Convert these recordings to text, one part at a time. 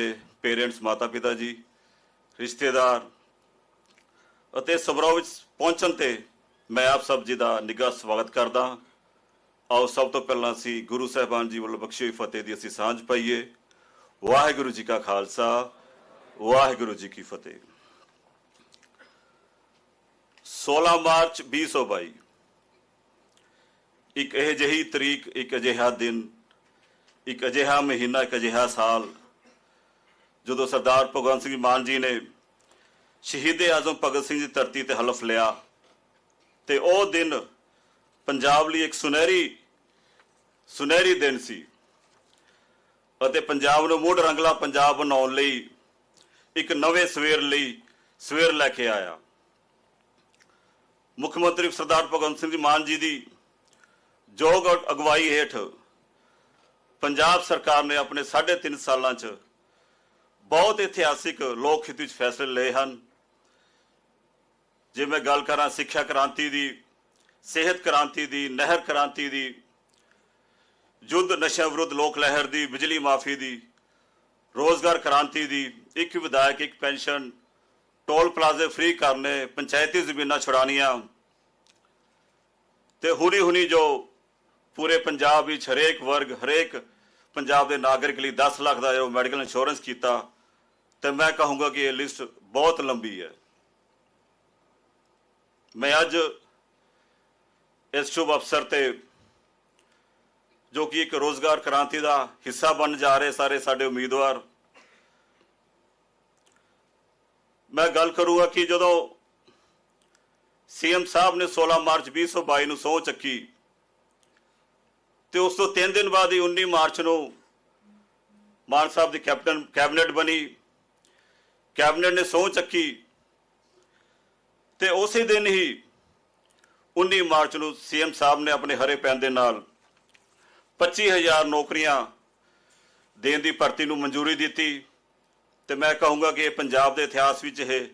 ਦੇ ਪੇਰੈਂਟਸ ਮਾਤਾ ਪਿਤਾ ਜੀ, ਰਿਸ਼ਤੇਦਾਰ ਅਤੇ ਸਭਰਾਓ ਵਿੱਚ ਪਹੁੰਚਣ ਤੇ ਮੈਂ ਆਪ ਸਭ ਜੀ ਦਾ ਨਿੱਘਾ ਸਵਾਗਤ ਕਰਦਾ ਹਾਂ। ਆਓ ਸਭ ਤੋਂ ਪਹਿਲਾਂ ਅਸੀਂ ਗੁਰੂ ਸਾਹਿਬਾਨ ਜੀ ਵੱਲੋਂ ਬਖਸ਼ੀ ਹੋਈ ਫਤਿਹ ਦੀ ਅਸੀਂ ਸਾਂਝ ਪਾਈਏ। ਵਾਹਿਗੁਰੂ ਜੀ ਕਾ ਖਾਲਸਾ, ਵਾਹਿਗੁਰੂ ਜੀ ਕੀ ਫਤਿਹ। 16 ਮਾਰਚ 2022 ਇੱਕ ਇਹ ਜਿਹੀ ਤਰੀਕ, ਇੱਕ ਅਜਿਹਾ ਦਿਨ, ਇੱਕ ਅਜਿਹਾ ਮਹੀਨਾ, ਇੱਕ ਅਜਿਹਾ ਸਾਲ ਜਦੋਂ ਸਰਦਾਰ ਭਗਵੰਤ ਸਿੰਘ ਮਾਨ ਜੀ ਨੇ ਸ਼ਹੀਦ ਆਜ਼ਮ ਭਗਤ ਸਿੰਘ ਦੀ ਧਰਤੀ ਤੇ ਹਲਫ ਲਿਆ ਤੇ ਉਹ ਦਿਨ ਪੰਜਾਬ ਲਈ ਇੱਕ ਸੁਨਹਿਰੀ ਸੁਨਹਿਰੀ ਦਿਨ ਸੀ ਅਤੇ ਪੰਜਾਬ ਨੂੰ ਮੁੜ ਰੰਗਲਾ ਪੰਜਾਬ ਬਣਾਉਣ ਲਈ ਇੱਕ ਨਵੇਂ ਸਵੇਰ ਲਈ ਸਵੇਰ ਲੈ ਕੇ ਆਇਆ। ਮੁੱਖ ਮੰਤਰੀ ਸਰਦਾਰ ਭਗਵੰਤ ਸਿੰਘ ਜੀ ਮਾਨ ਜੀ ਦੀ ਯੋਗ ਅਗਵਾਈ ਹੇਠ ਪੰਜਾਬ ਸਰਕਾਰ ਨੇ ਆਪਣੇ 3.5 ਸਾਲਾਂ 'ਚ ਬਹੁਤ ਇਤਿਹਾਸਿਕ ਲੋਕ ਹਿੱਤ ਵਿੱਚ ਫੈਸਲੇ ਲਏ ਹਨ। ਜੇ ਮੈਂ ਗੱਲ ਕਰਾਂ ਸਿੱਖਿਆ ਕ੍ਰਾਂਤੀ ਦੀ, ਸਿਹਤ ਕ੍ਰਾਂਤੀ ਦੀ, ਨਹਿਰ ਕ੍ਰਾਂਤੀ ਦੀ, ਯੁੱਧ ਨਸ਼ਾ ਵਿਰੁੱਧ ਲੋਕ ਲਹਿਰ ਦੀ, ਬਿਜਲੀ ਮਾਫੀ ਦੀ, ਰੋਜ਼ਗਾਰ ਕ੍ਰਾਂਤੀ ਦੀ, ਇੱਕ ਵਿਧਾਇਕ, ਇੱਕ ਪੈਨਸ਼ਨ, ਟੋਲ ਪਲਾਜ਼ੇ ਫ੍ਰੀ ਕਰਨੇ, ਪੰਚਾਇਤੀ ਜ਼ਮੀਨਾਂ ਛੁਡਾਣੀਆਂ ਤੇ ਹੁਣੀ ਹੁਣੀ ਜੋ ਪੂਰੇ ਪੰਜਾਬ ਵਿੱਚ ਹਰੇਕ ਵਰਗ, ਹਰੇਕ ਪੰਜਾਬ ਦੇ ਨਾਗਰਿਕ ਲਈ 10 ਲੱਖ ਦਾ ਜੋ ਮੈਡੀਕਲ ਇੰਸ਼ੋਰੈਂਸ ਕੀਤਾ ਤੇ ਮੈਂ ਕਹੂੰਗਾ ਕਿ ਇਹ ਲਿਸਟ ਬਹੁਤ ਲੰਬੀ ਹੈ। ਮੈਂ ਅੱਜ ਇਸ ਸ਼ੁਭ ਅਵਸਰ ਤੇ, ਜੋ ਕਿ ਇੱਕ ਰੋਜ਼ਗਾਰ ਕ੍ਰਾਂਤੀ ਦਾ ਹਿੱਸਾ ਬਣ ਜਾ ਰਹੇ ਸਾਰੇ ਸਾਡੇ ਉਮੀਦਵਾਰ, ਮੈਂ ਗੱਲ ਕਰੂਗਾ ਕਿ ਜਦੋਂ ਸੀਐਮ ਸਾਹਿਬ ਨੇ 16 ਮਾਰਚ 2022 ਨੂੰ ਸਹੁੰ ਚੱਕੀ, ਤੇ ਉਸ ਤੋਂ 3 ਦਿਨ ਬਾਅਦ ਹੀ 19 ਮਾਰਚ ਨੂੰ ਮਾਨ ਸਾਹਿਬ ਦੀ ਕੈਪਟਨ ਕੈਬਨਿਟ ਬਣੀ। ਕੈਬਨਿਟ ਨੇ ਸਹੁੰ ਚੱਕੀ ਤੇ ਉਸੇ ਦਿਨ ਹੀ 19 ਮਾਰਚ ਨੂੰ ਸੀਐਮ ਸਾਹਿਬ ਨੇ ਆਪਣੇ ਹਰੇ ਪੈਨ ਦੇ ਨਾਲ 25000 ਨੌਕਰੀਆਂ ਦੇਣ ਦੀ ਭਰਤੀ ਨੂੰ ਮਨਜ਼ੂਰੀ ਦਿੱਤੀ ਤੇ ਮੈਂ ਕਹੂੰਗਾ ਕਿ ਇਹ ਪੰਜਾਬ ਦੇ ਇਤਿਹਾਸ ਵਿੱਚ ਇਹ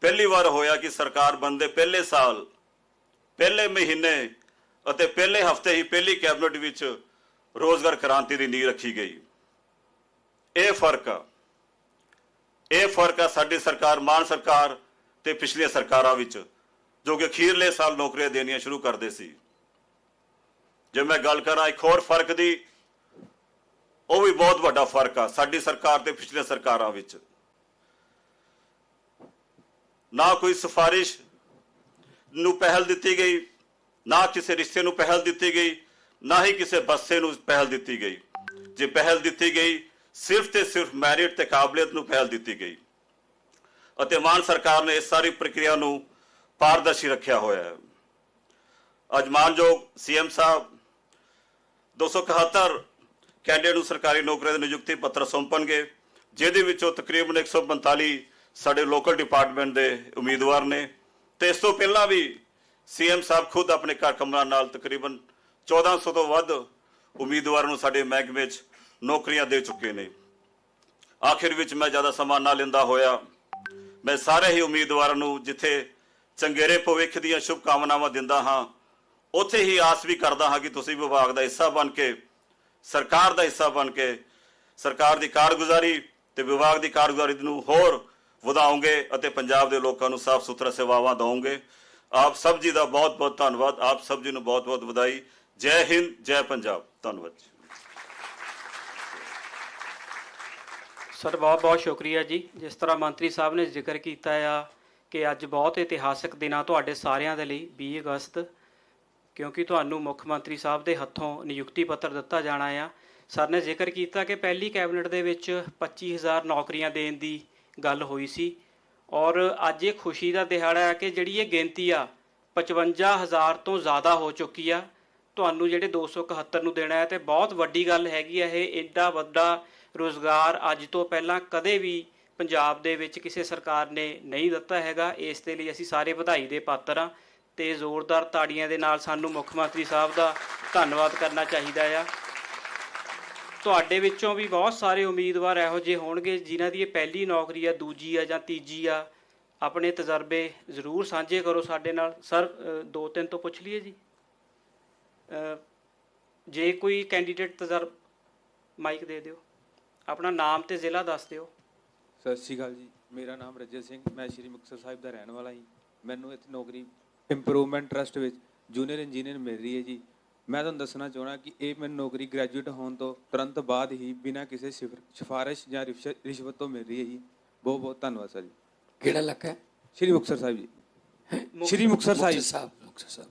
ਪਹਿਲੀ ਵਾਰ ਹੋਇਆ ਕਿ ਸਰਕਾਰ ਬਣਦੇ ਪਹਿਲੇ ਸਾਲ, ਪਹਿਲੇ ਮਹੀਨੇ ਅਤੇ ਪਹਿਲੇ ਹਫ਼ਤੇ ਹੀ ਪਹਿਲੀ ਕੈਬਨਿਟ ਵਿੱਚ ਰੋਜ਼ਗਾਰ ਕ੍ਰਾਂਤੀ ਦੀ ਨੀਂਹ ਰੱਖੀ ਗਈ। ਇਹ ਫ਼ਰਕ ਆ। ਇਹ ਫ਼ਰਕ ਆ ਸਾਡੀ ਸਰਕਾਰ, ਮਾਨ ਸਰਕਾਰ ਤੇ ਪਿਛਲੀਆਂ ਸਰਕਾਰਾਂ ਵਿੱਚ, ਜੋ ਕਿ ਅਖੀਰਲੇ ਸਾਲ ਨੌਕਰੀਆਂ ਦੇਣੀਆਂ ਸ਼ੁਰੂ ਕਰਦੇ ਸੀ। ਜੇ ਮੈਂ ਗੱਲ ਕਰਾਂ ਇੱਕ ਹੋਰ ਫ਼ਰਕ ਦੀ, ਉਹ ਵੀ ਬਹੁਤ ਵੱਡਾ ਫ਼ਰਕ ਆ ਸਾਡੀ ਸਰਕਾਰ ਤੇ ਪਿਛਲੀਆਂ ਸਰਕਾਰਾਂ ਵਿੱਚ। ਨਾ ਕੋਈ ਸਿਫਾਰਿਸ਼ ਨੂੰ ਪਹਿਲ ਦਿੱਤੀ ਗਈ, ਨਾ ਕਿਸੇ ਰਿਸ਼ਤੇ ਨੂੰ ਪਹਿਲ ਦਿੱਤੀ ਗਈ, ਨਾ ਹੀ ਕਿਸੇ ਬੱਸੇ ਨੂੰ ਪਹਿਲ ਦਿੱਤੀ ਗਈ। ਜੇ ਪਹਿਲ ਦਿੱਤੀ ਗਈ ਸਿਰਫ ਤੇ ਸਿਰਫ ਮੈਰਿਟ ਤੇ ਕਾਬਲੀਅਤ ਨੂੰ ਪਹਿਲ ਦਿੱਤੀ ਗਈ। ਅਤੇ ਮਾਨ ਸਰਕਾਰ ਨੇ ਇਸ ਸਾਰੀ ਪ੍ਰਕਿਰਿਆ ਨੂੰ ਪਾਰਦਰਸ਼ੀ ਰੱਖਿਆ ਹੋਇਆ ਹੈ। ਅੱਜ ਮਾਨਯੋਗ ਸੀਐਮ ਸਾਹਿਬ 271 ਕੈਂਡੀਡੇਟ ਨੂੰ ਸਰਕਾਰੀ ਨੌਕਰੀਆਂ ਦੇ ਨਿਯੁਕਤੀ ਪੱਤਰ ਸੌਂਪਣਗੇ, ਜਿਹਦੇ ਵਿੱਚੋਂ ਤਕਰੀਬਨ 145 ਸਾਡੇ ਲੋਕਲ ਡਿਪਾਰਟਮੈਂਟ ਦੇ ਉਮੀਦਵਾਰ ਨੇ ਤੇ ਇਸ ਤੋਂ ਪਹਿਲਾਂ ਵੀ ਸੀਐਮ ਸਾਹਿਬ ਖੁਦ ਆਪਣੇ ਘਰ ਕੰਮਾਂ ਨਾਲ ਤਕਰੀਬਨ 1400 ਤੋਂ ਵੱਧ ਉਮੀਦਵਾਰਾਂ ਨੂੰ ਸਾਡੇ ਮਹਿਕਮੇ 'ਚ ਨੌਕਰੀਆਂ ਦੇ ਚੁੱਕੇ ਨੇ। ਆਖਿਰ ਵਿੱਚ ਮੈਂ ਜ਼ਿਆਦਾ ਸਮਾਂ ਨਾ ਲੈਂਦਾ ਹੋਇਆ। ਮੈਂ ਸਾਰੇ ਹੀ ਉਮੀਦਵਾਰਾਂ ਨੂੰ ਜਿੱਥੇ ਚੰਗੇਰੇ ਭਵਿੱਖ ਦੀਆਂ ਸ਼ੁਭ ਕਾਮਨਾਵਾਂ ਦਿੰਦਾ ਹਾਂ, ਉੱਥੇ ਹੀ ਆਸ ਵੀ ਕਰਦਾ ਹਾਂ ਕਿ ਤੁਸੀਂ ਵਿਭਾਗ ਦਾ ਹਿੱਸਾ ਬਣ ਕੇ, ਸਰਕਾਰ ਦਾ ਹਿੱਸਾ ਬਣ ਕੇ, ਸਰਕਾਰ ਦੀ ਕਾਰਗੁਜ਼ਾਰੀ ਤੇ ਵਿਭਾਗ ਦੀ ਕਾਰਗੁਜ਼ਾਰੀ ਨੂੰ ਹੋਰ ਵਧਾਓਗੇ ਅਤੇ ਪੰਜਾਬ ਦੇ ਲੋਕਾਂ ਨੂੰ ਸਾਫ਼ ਸੁਥਰਾ ਸੇਵਾਵਾਂ ਦਿਓਗੇ ਆਪ ਸਭ ਜੀ ਦਾ ਬਹੁਤ ਬਹੁਤ ਧੰਨਵਾਦ। ਆਪ ਸਭ ਜੀ ਨੂੰ ਬਹੁਤ ਬਹੁਤ ਵਧਾਈ। ਜੈ ਹਿੰਦ, ਜੈ ਪੰਜਾਬ। ਧੰਨਵਾਦ ਜੀ ਸਰ, ਬਹੁਤ ਬਹੁਤ ਸ਼ੁਕਰੀਆ ਜੀ। ਜਿਸ ਤਰ੍ਹਾਂ ਮੰਤਰੀ ਸਾਹਿਬ ਨੇ ਜ਼ਿਕਰ ਕੀਤਾ ਆ ਕਿ ਅੱਜ ਬਹੁਤ ਇਤਿਹਾਸਕ ਦਿਨ ਆ ਤੁਹਾਡੇ ਸਾਰਿਆਂ ਦੇ ਲਈ 20 ਅਗਸਤ, ਕਿਉਂਕਿ ਤੁਹਾਨੂੰ ਮੁੱਖ ਮੰਤਰੀ ਸਾਹਿਬ ਦੇ ਹੱਥੋਂ ਨਿਯੁਕਤੀ ਪੱਤਰ ਦਿੱਤਾ ਜਾਣਾ ਆ। ਸਰ ਨੇ ਜ਼ਿਕਰ ਕੀਤਾ ਕਿ ਪਹਿਲੀ ਕੈਬਨਿਟ ਦੇ ਵਿੱਚ 25000 ਨੌਕਰੀਆਂ ਦੇਣ ਦੀ ਗੱਲ ਹੋਈ ਸੀ ਔਰ ਅੱਜ ਇਹ ਖੁਸ਼ੀ ਦਾ ਦਿਹਾੜਾ ਹੈ ਕਿ ਜਿਹੜੀ ਇਹ ਗਿਣਤੀ ਆ 55000 ਤੋਂ ਜ਼ਿਆਦਾ ਹੋ ਚੁੱਕੀ ਆ। ਤੁਹਾਨੂੰ ਜਿਹੜੇ 271 ਨੂੰ ਦੇਣਾ ਹੈ ਤੇ ਬਹੁਤ ਵੱਡੀ ਗੱਲ ਹੈਗੀ ਆ ਇਹ ਐਡਾ ਵੱਡਾ ਰੋਜ਼ਗਾਰ ਅੱਜ ਤੋਂ ਪਹਿਲਾਂ ਕਦੇ ਵੀ ਪੰਜਾਬ ਦੇ ਵਿੱਚ ਕਿਸੇ ਸਰਕਾਰ ਨੇ ਨਹੀਂ ਦਿੱਤਾ ਹੈਗਾ। ਇਸ ਦੇ ਲਈ ਅਸੀਂ ਸਾਰੇ ਵਧਾਈ ਦੇ ਪਾਤਰ ਆ ਤੇ ਜ਼ੋਰਦਾਰ ਤਾੜੀਆਂ ਦੇ ਨਾਲ ਸਾਨੂੰ ਮੁੱਖ ਮੰਤਰੀ ਸਾਹਿਬ ਦਾ ਧੰਨਵਾਦ ਕਰਨਾ ਚਾਹੀਦਾ ਆ। ਤੁਹਾਡੇ ਵਿੱਚੋਂ ਵੀ ਬਹੁਤ ਸਾਰੇ ਉਮੀਦਵਾਰ ਇਹੋ ਜਿਹੇ ਹੋਣਗੇ ਜਿਨ੍ਹਾਂ ਦੀ ਇਹ ਪਹਿਲੀ ਨੌਕਰੀ ਆ, ਦੂਜੀ ਆ ਜਾਂ ਤੀਜੀ ਆ। ਆਪਣੇ ਤਜਰਬੇ ਜ਼ਰੂਰ ਸਾਂਝੇ ਕਰੋ ਸਾਡੇ ਨਾਲ। ਸਰ ਦੋ ਤਿੰਨ ਤੋਂ ਪੁੱਛ ਲਈਏ ਜੀ। ਜੇ ਕੋਈ ਕੈਂਡੀਡੇਟ ਤਜਰਬ, ਮਾਈਕ ਦੇ ਦਿਓ। ਆਪਣਾ ਨਾਮ ਤੇ ਜ਼ਿਲ੍ਹਾ ਦੱਸ ਦਿਓ। ਸਤਿ ਸ਼੍ਰੀ ਅਕਾਲ ਜੀ ਮੇਰਾ ਨਾਮ ਰਜਤ ਸਿੰਘ ਮੈਂ ਸ਼੍ਰੀ ਮੁਕਤਸਰ ਸਾਹਿਬ ਦਾ ਰਹਿਣ ਵਾਲਾ ਹਾਂ ਮੈਨੂੰ ਇੱਥੇ ਨੌਕਰੀ ਇੰਪਰੂਵਮੈਂਟ ਟਰਸਟ ਵਿੱਚ ਜੂਨੀਅਰ ਇੰਜੀਨੀਅਰ ਮਿਲ ਰਹੀ ਹੈ ਜੀ। ਮੈਂ ਤੁਹਾਨੂੰ ਦੱਸਣਾ ਚਾਹਣਾ ਕਿ ਇਹ ਮੈਨੂੰ ਨੌਕਰੀ ਗ੍ਰੈਜੂਏਟ ਹੋਣ ਤੋਂ ਤੁਰੰਤ ਬਾਅਦ ਹੀ ਬਿਨਾਂ ਕਿਸੇ ਸਿਫਰ- ਸਿਫਾਰਿਸ਼ ਜਾਂ ਰਿਸ਼- ਰਿਸ਼ਵਤ ਤੋਂ ਮਿਲ ਰਹੀ ਹੈ ਜੀ। ਬਹੁਤ ਬਹੁਤ ਧੰਨਵਾਦ ਸਰ ਜੀ। ਕਿਹੜਾ ਇਲਾਕਾ ਹੈ? ਸ਼੍ਰੀ ਮੁਕਤਸਰ ਸਾਹਿਬ ਜੀ। ਸ਼੍ਰੀ ਮੁਕਤਸਰ ਸਾਹਿਬ ਮੁਕਤਸਰ ਸਾਹਿਬ ਮੁਕਤਸਰ ਸਾਹਿਬ।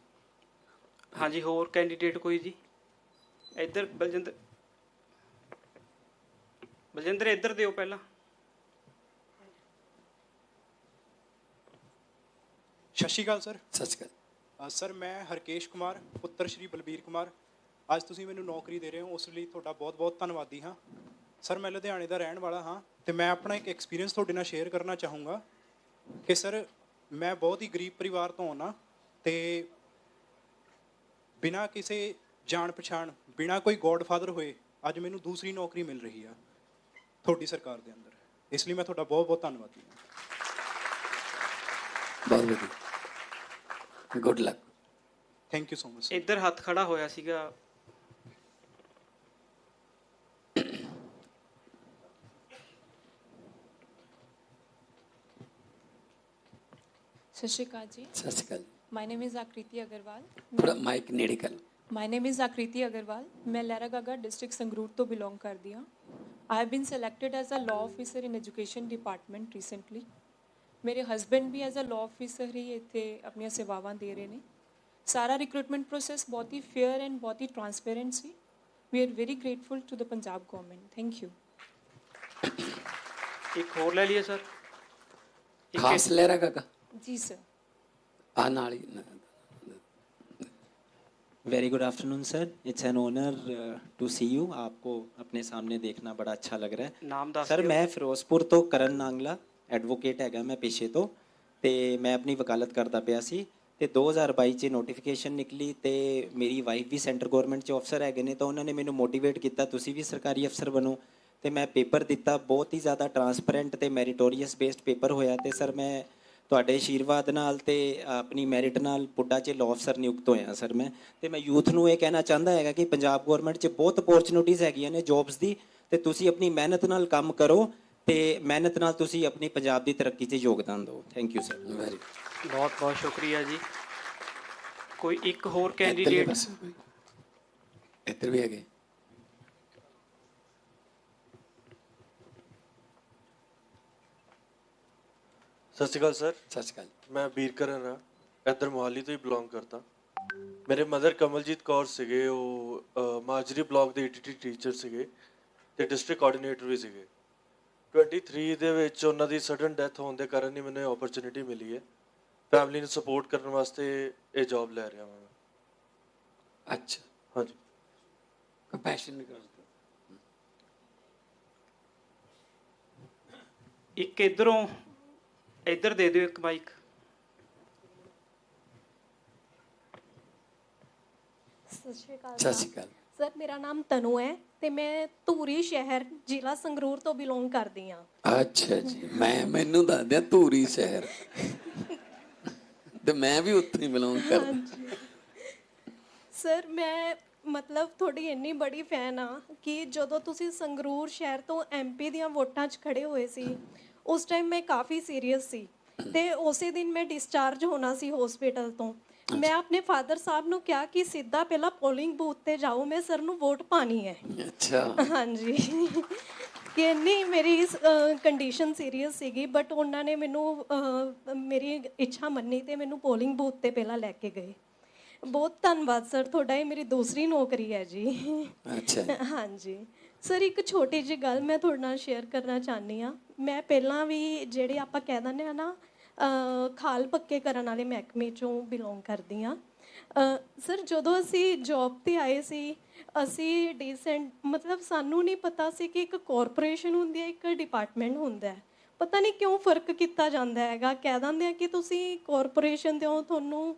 ਹਾਂਜੀ ਹੋਰ ਕੈਂਡੀਡੇਟ ਕੋਈ ਜੀ? ਇੱਧਰ ਬਲਜਿੰਦਰ ਬਲਜਿੰਦਰ ਇੱਧਰ ਦਿਓ ਪਹਿਲਾਂ। ਸਤਿ ਸ਼੍ਰੀ ਅਕਾਲ ਸਰ। ਸੱਚ ਕਰ ਅ, ਸਰ ਮੈਂ ਹਰਕੇਸ਼ ਕੁਮਾਰ ਪੁੱਤਰ ਸ਼੍ਰੀ ਬਲਬੀਰ ਕੁਮਾਰ। ਅੱਜ ਤੁਸੀਂ ਮੈਨੂੰ ਨੌਕਰੀ ਦੇ ਰਹੇ ਹੋ ਉਸ ਲਈ ਤੁਹਾਡਾ ਬਹੁਤ-ਬਹੁਤ ਧੰਨਵਾਦੀ ਹਾਂ। ਸਰ ਮੈਂ ਲੁਧਿਆਣੇ ਦਾ ਰਹਿਣ ਵਾਲਾ ਹਾਂ ਤੇ ਮੈਂ ਆਪਣਾ ਇੱਕ ਐਕਸਪੀਰੀਅੰਸ ਤੁਹਾਡੇ ਨਾਲ ਸ਼ੇਅਰ ਕਰਨਾ ਚਾਹੂੰਗਾ ਕਿ ਸਰ ਮੈਂ ਬਹੁਤ ਹੀ ਗਰੀਬ ਪਰਿਵਾਰ ਤੋਂ ਆਉਣਾ ਤੇ ਬਿਨਾਂ ਕਿਸੇ ਜਾਣ ਪਛਾਣ ਬਿਨਾਂ ਕੋਈ ਗੋਡਫਾਦਰ ਹੋਏ ਅੱਜ ਮੈਨੂੰ ਦੂਸਰੀ ਨੌਕਰੀ ਮਿਲ ਰਹੀ ਆ। ਤੁਹਾਡੀ ਸਰਕਾਰ ਦੇ ਅੰਦਰ ਇਸ ਲਈ ਮੈਂ ਤੁਹਾਡਾ ਬਹੁਤ-ਬਹੁਤ ਧੰਨਵਾਦੀ ਹਾਂ। ਬਹੁਤ ਵਧੀਆ। Good luck thank you so much ਇੱਧਰ ਹੱਥ ਖੜਾ ਹੋਇਆ ਸੀਗਾ। ਸਤਿ ਸ਼੍ਰੀ ਅਕਾਲ ਜੀ। ਸਤਿ ਸ਼੍ਰੀ ਅਕਾਲ ਮਾਈ ਨੇਮ ਇਜ਼ ਆਕ੍ਰਿਤੀ ਅਗਰਵਾਲ ਥੋੜਾ ਮਾਈਕ ਨੇੜੇ ਕਰ। ਮਾਈ ਨੇਮ ਇਜ਼ ਆਕ੍ਰਿਤੀ ਅਗਰਵਾਲ ਮੈਂ ਲਹਿਰਾਗਾਗਾ ਡਿਸਟ੍ਰਿਕਟ ਸੰਗਰੂਰ ਤੋਂ ਬਿਲੋਂਗ ਕਰਦੀ ਹਾਂ। I have been selected as a law officer in education department recently ਮੇਰੇ ਹਸਬੈਂਡ ਵੀ ਐਜ਼ ਅ ਲਾਅ ਆਫੀਸਰ ਹੀ ਇੱਥੇ ਆਪਣੀਆਂ ਸੇਵਾਵਾਂ ਦੇ ਰਹੇ ਨੇ ਸਾਰਾ ਰਿਕਰੂਟਮੈਂਟ ਪ੍ਰੋਸੈਸ ਬਹੁਤ ਹੀ ਫੇਅਰ ਐਂਡ ਬਹੁਤ ਹੀ transparent C we are very grateful to the Punjab government thank you ਇੱਕ ਹੋਰ ਲੈ ਲਈਏ ਸਰ ਇੱਕ ਖਾਸ ਲਹਿਰਾ ਕਾਕਾ ਜੀ ਸਰ ਆ ਨਾਲ ਹੀ ਨਾ- very good afternoon sir it's an honour to see you आपको अपने सामने देखना बड़ा अच्छा लग रहा है ਨਾਮ ਦੱਸ ਸਰ ਦਿਓ ਮੈਂ ਫਿਰੋਜ਼ਪੁਰ ਤੋਂ ਕਰਨ ਨਾਂਗਲਾ ਐਡਵੋਕੇਟ ਹੈਗਾ ਮੈਂ ਪੇਸ਼ੇ ਤੋਂ ਤੇ ਮੈਂ ਆਪਣੀ ਵਕਾਲਤ ਕਰਦਾ ਪਿਆ ਸੀ ਤੇ 2022 ਚ ਨੋਟੀਫਿਕੇਸ਼ਨ ਨਿਕਲੀ ਤੇ ਮੇਰੀ ਵਾਈਫ ਵੀ ਸੈਂਟਰ ਗਵਰਨਮੈਂਟ ਚ ਅਫਸਰ ਹੈਗੇ ਨੇ ਤਾਂ ਉਹਨਾਂ ਨੇ ਮੈਨੂੰ ਮੋਟੀਵੇਟ ਕੀਤਾ ਤੁਸੀਂ ਵੀ ਸਰਕਾਰੀ ਅਫਸਰ ਬਣੋ ਤੇ ਮੈਂ ਪੇਪਰ ਦਿੱਤਾ ਬਹੁਤ ਹੀ ਜ਼ਿਆਦਾ ਟਰਾਂਸਪੇਰੈਂਟ ਤੇ ਮੈਰੀਟੋਰੀਅਸ ਬੇਸਡ ਪੇਪਰ ਹੋਇਆ ਤੇ ਸਰ ਮੈਂ ਤੁਹਾਡੇ ਆਸ਼ੀਰਵਾਦ ਨਾਲ ਤੇ ਆਪਣੀ ਮੈਰਿਟ ਨਾਲ ਪੁੱਡਾ 'ਚ ਲਾਅ ਅਫਸਰ ਨਿਯੁਕਤ ਹੋਇਆ ਸਰ ਮੈਂ। ਤੇ ਮੈਂ ਯੂਥ ਨੂੰ ਇਹ ਕਹਿਣਾ ਚਾਹੁੰਦਾ ਹੈਗਾ ਕਿ ਪੰਜਾਬ ਗਵਰਨਮੈਂਟ 'ਚ ਬਹੁਤ ਅਪੋਰਚੁਨਿਟੀਜ਼ ਹੈਗੀਆਂ ਨੇ ਜੌਬਸ ਦੀ ਤੇ ਤੁਸੀਂ ਆਪਣੀ ਮਿਹਨਤ ਨਾਲ ਕੰਮ ਕਰੋ ਤੇ ਮਿਹਨਤ ਨਾਲ ਤੁਸੀਂ ਆਪਣੀ ਪੰਜਾਬ ਦੀ ਤਰੱਕੀ 'ਚ ਯੋਗਦਾਨ ਦਿਓ। ਥੈਂਕ ਯੂ ਸਰ ਵੈਰੀ ਬਹੁਤ ਬਹੁਤ ਸ਼ੁਕਰੀਆ ਜੀ। ਕੋਈ ਇੱਕ ਹੋਰ ਕੈਂਡੀਡੇਟ। ਇੱਧਰ ਵੀ ਹੈਗੇ। ਸਤਿ ਸ਼੍ਰੀ ਅਕਾਲ ਸਰ। ਸਤਿ ਸ਼੍ਰੀ ਅਕਾਲ। ਮੈਂ ਬੀਰਕਰਨ ਆ। ਇੱਧਰ ਮੋਹਾਲੀ ਤੋਂ ਹੀ ਬਿਲੋਂਗ ਕਰਦਾ। ਮੇਰੇ ਮਦਰ ਕਮਲਜੀਤ ਕੌਰ ਸੀਗੇ ਉਹ ਮਾਜਰੀ ਬਲਾਕ ਦੇ ਈਟੀਟੀ ਟੀਚਰ ਸੀਗੇ ਤੇ ਡਿਸਟ੍ਰਿਕਟ ਕੋਆਰਡੀਨੇਟਰ ਵੀ ਸੀਗੇ। 23 ਦੇ ਵਿੱਚ ਉਹਨਾਂ ਦੀ ਸਡਨ ਡੈਥ ਹੋਣ ਦੇ ਕਾਰਨ ਹੀ ਮੈਨੂੰ ਓਪਰਚ्युनिटी ਮਿਲੀ ਹੈ। ਫੈਮਿਲੀ ਨੂੰ ਸਪੋਰਟ ਕਰਨ ਵਾਸਤੇ ਇਹ ਜੌਬ ਲੈ ਰਿਹਾ ਮੈਂ। ਅੱਛਾ। ਹਾਂਜੀ। ਕੰਪੈਸ਼ਨ ਕਰਦਾ। ਇੱਕ ਇਧਰੋਂ ਇੱਧਰ ਦੇ ਦਿਓ ਇੱਕ ਮਾਈਕ ਸਤਿ ਸ਼੍ਰੀ ਅਕਾਲ ਸਤਿ ਸ਼੍ਰੀ ਅਕਾਲ। ਸਰ ਮੇਰਾ ਨਾਮ ਤਨੂ ਹੈ ਤੇ ਮੈਂ ਧੂਰੀ ਸ਼ਹਿਰ ਜ਼ਿਲ੍ਹਾ ਸੰਗਰੂਰ ਤੋਂ ਬਿਲੋਂਗ ਕਰਦੀ ਹਾਂ। ਅੱਛਾ ਜੀ ਮੈਂ ਮੈਨੂੰ ਦੱਸ ਦਿਆਂ ਧੂਰੀ ਸ਼ਹਿਰ। ਤੇ ਮੈਂ ਵੀ ਉੱਥੇ ਹੀ ਬਿਲੋਂਗ ਕਰਦਾ। ਸਰ ਮੈਂ ਮਤਲਬ ਤੁਹਾਡੀ ਇੰਨੀ ਬੜੀ ਫੈਨ ਆ ਕਿ ਜਦੋਂ ਤੁਸੀਂ ਸੰਗਰੂਰ ਸ਼ਹਿਰ ਤੋਂ ਐਮਪੀ ਦੀਆਂ ਵੋਟਾਂ 'ਚ ਖੜੇ ਹੋਏ ਸੀ ਉਸ ਟਾਈਮ ਮੈਂ ਕਾਫੀ ਸੀਰੀਅਸ ਸੀ ਤੇ ਉਸੇ ਦਿਨ ਮੈਂ ਡਿਸਚਾਰਜ ਹੋਣਾ ਸੀ ਹਸਪੀਟਲ ਤੋਂ। ਮੈਂ ਆਪਣੇ ਫਾਦਰ ਸਾਹਿਬ ਨੂੰ ਕਿਹਾ ਕਿ ਸਿੱਧਾ ਪਹਿਲਾਂ ਪੋਲਿੰਗ ਬੂਥ ਤੇ ਜਾਓ ਮੈਂ ਸਰ ਨੂੰ ਵੋਟ ਪਾਣੀ ਹੈ। ਅੱਛਾ। ਹਾਂਜੀ। ਕਿ ਇੰਨੀ ਮੇਰੀ ਕੰਡੀਸ਼ਨ ਸੀਰੀਅਸ ਸੀਗੀ ਬਟ ਉਹਨਾਂ ਨੇ ਮੈਨੂੰ ਮੇਰੀ ਇੱਛਾ ਮੰਨੀ ਤੇ ਮੈਨੂੰ ਪੋਲਿੰਗ ਬੂਥ ਤੇ ਪਹਿਲਾਂ ਲੈ ਕੇ ਗਏ। ਬਹੁਤ ਧੰਨਵਾਦ ਸਰ ਤੁਹਾਡਾ ਇਹ ਮੇਰੀ ਦੂਸਰੀ ਨੌਕਰੀ ਹੈ ਜੀ। ਅੱਛਾ। ਹਾਂਜੀ। ਸਰ ਇੱਕ ਛੋਟੀ ਜਿਹੀ ਗੱਲ ਮੈਂ ਤੁਹਾਡੇ ਨਾਲ ਸ਼ੇਅਰ ਕਰਨਾ ਚਾਹਨੀ ਆ ਮੈਂ ਪਹਿਲਾਂ ਵੀ ਜਿਹੜੇ ਆਪਾਂ ਕਹਿ ਦਿੰਦੇ ਆ ਨਾ ਖਾਲ ਪੱਕੇ ਕਰਨ ਵਾਲੇ ਮਹਿਕਮੇ ਚੋਂ ਬਿਲੋਂਗ ਕਰਦੀ ਆ ਸਰ ਜਦੋਂ ਅਸੀਂ ਜੌਬ ਤੇ ਆਏ ਸੀ, ਅਸੀਂ ਡੀਸੈਂਟ ਮਤਲਬ ਸਾਨੂੰ ਨਹੀਂ ਪਤਾ ਸੀ ਕਿ ਇੱਕ ਕਾਰਪੋਰੇਸ਼ਨ ਹੁੰਦੀ ਹੈ, ਇੱਕ ਡਿਪਾਰਟਮੈਂਟ ਹੁੰਦਾ ਹੈ। ਪਤਾ ਨਹੀਂ ਕਿਉਂ ਫ਼ਰਕ ਕੀਤਾ ਜਾਂਦਾ ਹੈਗਾ। ਕਹਿ ਦਿੰਦੇ ਆ ਕਿ ਤੁਸੀਂ ਕਾਰਪੋਰੇਸ਼ਨ ਦੇ ਹੋ ਤੁਹਾਨੂੰ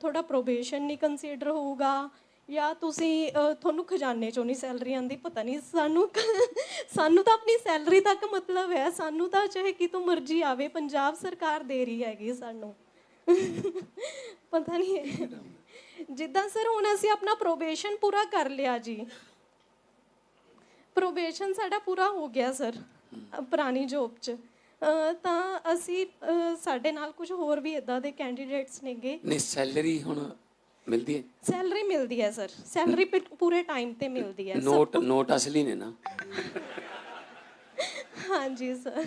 ਥੋੜਾ ਪ੍ਰੋਬੇਸ਼ਨ ਨਹੀਂ ਕੰਸੀਡਰ ਹੋਊਗਾ। ਜਾਂ ਤੁਸੀਂ ਅਹ, ਤੁਹਾਨੂੰ ਖਜ਼ਾਨੇ ਚੋਂ ਨਹੀਂ ਸੈਲਰੀ ਆਂਦੀ ਪਤਾ ਨਹੀਂ ਸਾਨੂੰ ਸਾਨੂੰ ਤਾਂ ਆਪਣੀ ਸੈਲਰੀ ਤੱਕ ਮਤਲਬ ਹੈ ਸਾਨੂੰ ਤਾਂ ਚਾਹੇ ਕਿਤੋਂ ਮਰਜ਼ੀ ਆਵੇ ਪੰਜਾਬ ਸਰਕਾਰ ਦੇ ਰਹੀ ਹੈਗੀ ਸਾਨੂੰ। ਪਤਾ ਨਹੀਂ ਜਿੱਦਾਂ ਸਰ ਹੁਣ ਅਸੀਂ ਆਪਣਾ ਪ੍ਰੋਬੇਸ਼ਨ ਪੂਰਾ ਕਰ ਲਿਆ ਜੀ। ਪ੍ਰੋਬੇਸ਼ਨ ਸਾਡਾ ਪੂਰਾ ਹੋ ਗਿਆ ਸਰ ਪੁਰਾਣੀ ਜੋਬ 'ਚ। ਅਹ ਤਾਂ ਅਸੀਂ ਅਹ ਸਾਡੇ ਨਾਲ ਕੁਝ ਹੋਰ ਵੀ ਇਦਾਂ ਦੇ ਕੈਂਡੀਡੇਟਸ ਨੇਗੇ। ਨਹੀਂ ਸੈਲਰੀ ਹੁਣ ਮਿਲਦੀ ਹੈ? ਸੈਲਰੀ ਮਿਲਦੀ ਹੈ ਸਰ। ਸੈਲਰੀ ਪੂਰੇ ਟਾਈਮ ਤੇ ਮਿਲਦੀ ਹੈ ਨੋਟ ਨੋਟ ਅਸਲੀ ਨੇ ਨਾ। ਹਾਂਜੀ ਸਰ।